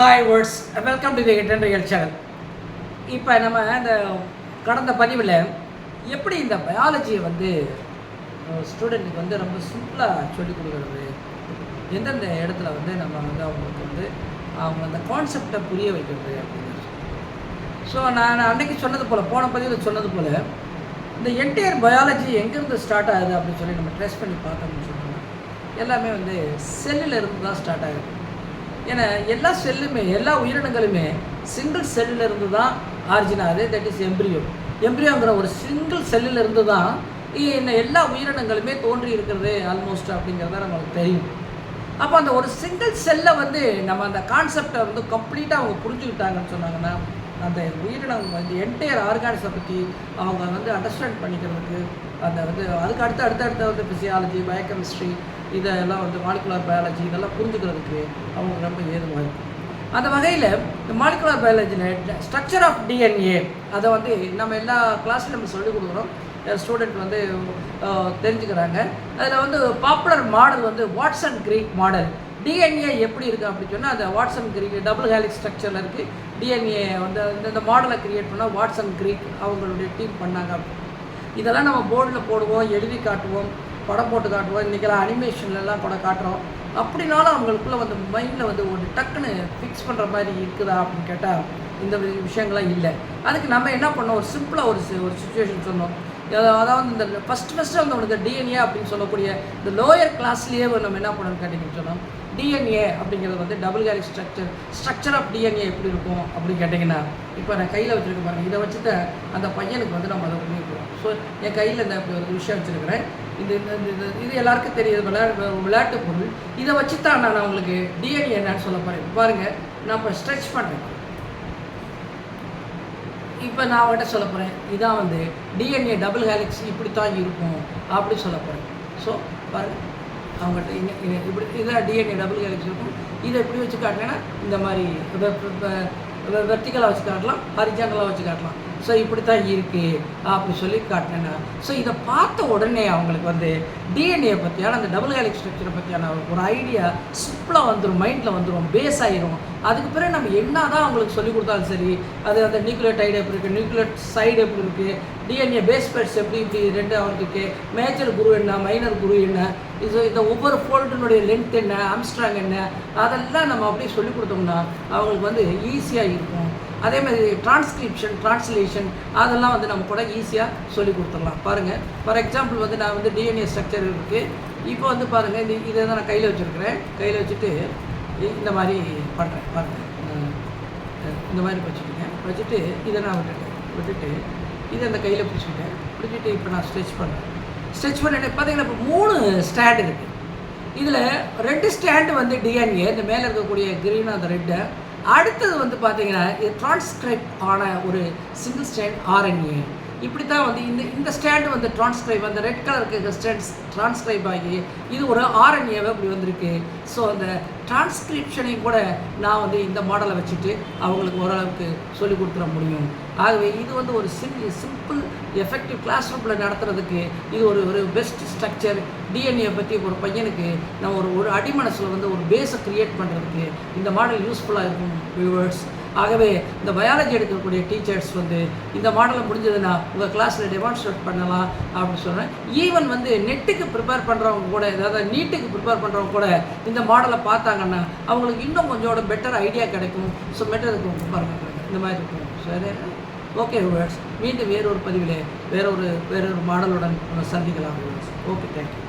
Hi words welcome to the real channel இப்போ நம்ம இந்த கடந்த பதிவில் எப்படி இந்த பயாலஜியை வந்து ஸ்டூடெண்ட்டுக்கு வந்து ரொம்ப சிம்பிளாக சொல்லிக் கொடுக்குறது? எந்தெந்த இடத்துல வந்து நம்ம வந்து அவங்களுக்கு வந்து அவங்க அந்த கான்செப்டை புரிய வைக்கிறது அப்படிங்கிறது ஸோ நான் அன்னைக்கு சொன்னது போல் போன பதிவில் சொன்னது போல் இந்த என்டையர் பயாலஜி எங்கேருந்து ஸ்டார்ட் ஆகுது அப்படின்னு சொல்லி நம்ம ட்ரெஸ் பண்ணி பார்த்தோம்னு சொன்னோம்னா எல்லாமே வந்து செல்லில் இருந்து தான் ஸ்டார்ட் ஆகுது. ஏன்னா எல்லா செல்லுமே எல்லா உயிரினங்களுமே சிங்கிள் செல்லில் இருந்து தான் ஆரிஜின் ஆகுது தட் இஸ் எம்ப்ரியோ எம்ப்ரியோங்கிற ஒரு சிங்கிள் செல்லில் இருந்து தான் என்ன எல்லா உயிரினங்களுமே தோன்றி இருக்கிறது ஆல்மோஸ்ட் அப்படிங்கிறத நம்மளுக்கு தெரியும். அப்போ அந்த ஒரு சிங்கிள் செல்லை வந்து நம்ம அந்த கான்செப்டை வந்து கம்ப்ளீட்டாக அவங்க புரிஞ்சுக்கிட்டாங்கன்னு சொன்னாங்கன்னா அந்த உயிரினம் வந்து என்டையர் ஆர்கானிசம் பற்றி அவங்க வந்து அண்டர்ஸ்டாண்ட் பண்ணிக்கிறதுக்கு அந்த வந்து அதுக்கு அடுத்து அடுத்த அடுத்த வந்து ஃபிசியாலஜி பயோகெமிஸ்ட்ரி இதெல்லாம் வந்து மாலிகுலர் பயாலஜி இதெல்லாம் புரிஞ்சுக்கிறதுக்கு அவங்க ரொம்ப ஏதுவாக இருக்கும் அந்த வகையில் இந்த மாலிகுலர் பயாலஜியில் ஸ்ட்ரக்சர் ஆஃப் டிஎன்ஏ அதை வந்து நம்ம எல்லா கிளாஸ்லையும் நம்ம சொல்லிக் கொடுக்குறோம். ஸ்டூடெண்ட் வந்து தெரிஞ்சுக்கிறாங்க. அதில் வந்து பாப்புலர் மாடல் வந்து வாட்சன் கிரீக் மாடல் டிஎன்ஏ எப்படி இருக்குது அப்படின்னு சொன்னால் அந்த வாட்சன் கிரீக் டபுள் ஹேலிக் ஸ்ட்ரக்சரில் இருக்குது டிஎன்ஏ வந்து இந்த- மாடலை கிரியேட் பண்ணால் வாட்சன் கிரீக் அவங்களுடைய டீம் பண்ணாங்க இதெல்லாம் நம்ம போர்டில் போடுவோம் எழுதி காட்டுவோம் படம் போட்டு காட்டுவோம். இன்றைக்கெல்லாம் அனிமேஷன்லலாம் கூட காட்டுறோம். அப்படினாலும் அவங்களுக்குள்ள வந்து மைண்டில் வந்து ஒரு டக்குன்னு ஃபிக்ஸ் பண்ணுற மாதிரி இருக்குதா அப்படின்னு கேட்டால் இந்த விஷயங்கள்லாம் இல்லை. அதுக்கு நம்ம என்ன பண்ணோம்? ஒரு சிம்பிளாக ஒரு ஒரு சுச்சுவேஷன் சொன்னோம். அதாவது வந்து இந்த ஃபஸ்ட் ஃபஸ்ட்டு வந்து உனக்கு டிஎன்ஏ அப்படின்னு சொல்லக்கூடிய இந்த லோயர் கிளாஸ்லேயே நம்ம என்ன பண்ணணும் கேட்டிங்கன்னு சொன்னோம் டிஎன்ஏ அப்படிங்கிறது வந்து டபுள் கேரி ஸ்ட்ரக்சர் ஸ்ட்ரக்சர் ஆஃப் டிஎன்ஏ எப்படி இருக்கும் அப்படின்னு கேட்டிங்கன்னா இப்போ நான் கையில் வச்சுருக்க பாருங்க இதை வச்சு தான் அந்த பையனுக்கு வந்து நம்ம அதை பண்ணியிருக்கிறோம் ஸோ என் கையில் இந்த ஒரு விஷயம் வச்சுருக்கிறேன். இது இந்த இந்த- இது இது எல்லாருக்கும் தெரியுது விளையாட்டு விளையாட்டு பொருள். இதை வச்சு தான் நான் உங்களுக்கு டிஎன்ஏ என்னன்னு சொல்ல போகிறேன் பாருங்கள் நான் இப்போ ஸ்ட்ரெச் பண்ணுறேன் இப்போ நான் அவட்ட சொல்ல போகிறேன் இதான் வந்து டிஎன்ஏ டபுள் ஹேலிக்ஸ் இப்படி தான் இருக்கும் அப்படி சொல்ல போகிறேன் ஸோ பாருங்கள் அவங்ககிட்ட இங்கே இங்கே இப்படி இதான் டிஎன்ஏ டபுள் ஹேலிக்ஸ் இருக்கும். இதை இப்படி வச்சு காட்டினேன்னா இந்த மாதிரி வெர்டிக்கலாக வச்சு காட்டலாம் ஹரிஜாண்டலாக வச்சு காட்டலாம். ஸோ இப்படி தான் இருக்குது அப்படி சொல்லி காட்டினேன்னா ஸோ இதை பார்த்த உடனே அவங்களுக்கு வந்து டிஎன்ஏ பற்றியான அந்த டபுள் ஹேலிக் ஸ்ட்ரக்சரை பற்றியான ஒரு ஐடியா சிம்பிளாக வந்துடும் மைண்டில் வந்துடும் பேஸ் ஆகிரும் அதுக்கு பிறகு நம்ம என்ன தான் அவங்களுக்கு சொல்லி கொடுத்தாலும் சரி அது அந்த நியூக்ளியோடைடு எப்படி இருக்குது நியூக்ளியோட் சைடு எப்படி இருக்குது டிஎன்ஏ பேஸ் பேட்ஸ் எப்படி இப்படி ரெண்டு அவங்களுக்கு மேஜர் குரு என்ன மைனர் குரு என்ன இது இந்த ஒவ்வொரு ஃபோல்டினுடைய லென்த் என்ன ஆம்ஸ்ட்ராங் என்ன அதெல்லாம் நம்ம அப்படியே சொல்லி கொடுத்தோம்னா அவங்களுக்கு வந்து ஈஸியாக இருக்கும். அதே மாதிரி டிரான்ஸ்கிரிப்ஷன் டிரான்ஸ்லேஷன் அதெல்லாம் வந்து நம்ம கூட ஈஸியாக சொல்லி கொடுத்துடலாம். பாருங்கள் ஃபார் எக்ஸாம்பிள் வந்து நான் வந்து டிஎன்ஏ ஸ்ட்ரக்சர் இருக்குது இப்போ வந்து பாருங்கள் இந்த இதை தான் நான் கையில் வச்சுருக்கிறேன். கையில் வச்சுட்டு இந்த மாதிரி பண்ணுறேன் பாருங்கள் இந்த மாதிரி வச்சுக்கிட்டேன். வச்சுட்டு இதை நான் விட்டுட்டேன் விட்டுட்டு இதை அந்த கையில் பிடிச்சிக்கிட்டேன். பிடிச்சிட்டு இப்போ நான் ஸ்ட்ரெச் பண்ணுறேன் ஸ்ட்ரெச் பண்ணிட்டு பார்த்தீங்கன்னா இப்போ மூணு ஸ்டாண்ட் இருக்குது இதில் ரெண்டு ஸ்டாண்டு வந்து டிஎன்ஏ இந்த மேலே இருக்கக்கூடிய க்ரீன் அந்த ரெட்டை அடுத்தது வந்து பார்த்தீங்கன்னா இது டிரான்ஸ்கிரைப் ஆன ஒரு சிங்கிள் ஸ்டாண்ட் ஆர்என்ஏ இப்படி தான் வந்து இந்த இந்த ஸ்டாண்டு வந்து டிரான்ஸ்கிரைப் அந்த ரெட் கலருக்கு ஸ்டாண்ட்ஸ் டிரான்ஸ்கிரைப் ஆகி இது ஒரு ஆர்என்ஏவை இப்படி வந்திருக்கு. ஸோ அந்த டிரான்ஸ்கிரிப்ஷனையும் கூட நான் வந்து இந்த மாடலை வச்சுட்டு அவங்களுக்கு ஓரளவுக்கு சொல்லிக் கொடுத்துட முடியும். ஆகவே இது வந்து ஒரு சிம் சிம்பிள் எஃபெக்டிவ் கிளாஸ் ரூமில் நடத்துறதுக்கு இது ஒரு ஒரு பெஸ்ட் ஸ்ட்ரக்சர் டிஎன்ஏ பற்றி ஒரு பையனுக்கு நம்ம ஒரு ஒரு அடிமனசில் வந்து ஒரு பேஸை க்ரியேட் பண்ணுறதுக்கு இந்த மாடல் யூஸ்ஃபுல்லாக இருக்கும் வியூவர்ஸ் ஆகவே இந்த பயாலஜி எடுக்கக்கூடிய டீச்சர்ஸ் வந்து இந்த மாடலை முடிஞ்சதுன்னா உங்கள் கிளாஸில் டெமான்ஸ்ட்ரேட் பண்ணலாம் அப்படின்னு சொல்கிறேன் ஈவன் வந்து நெட்டுக்கு ப்ரிப்பேர் பண்ணுறவங்க கூட ஏதாவது நீட்டுக்கு ப்ரிப்பேர் பண்ணுறவங்க கூட இந்த மாடலை பார்த்தாங்கன்னா அவங்களுக்கு இன்னும் கொஞ்சோட பெட்டர் ஐடியா கிடைக்கும். ஸோ பெட்டர் பாருங்கள் இந்த மாதிரி இருக்கும். சரி ஓகே வேர்ட்ஸ் மீண்டும் வேறொரு பதிவிலே வேறொரு வேறொரு மாடலுடன் சந்திக்கலாம். Okay thank you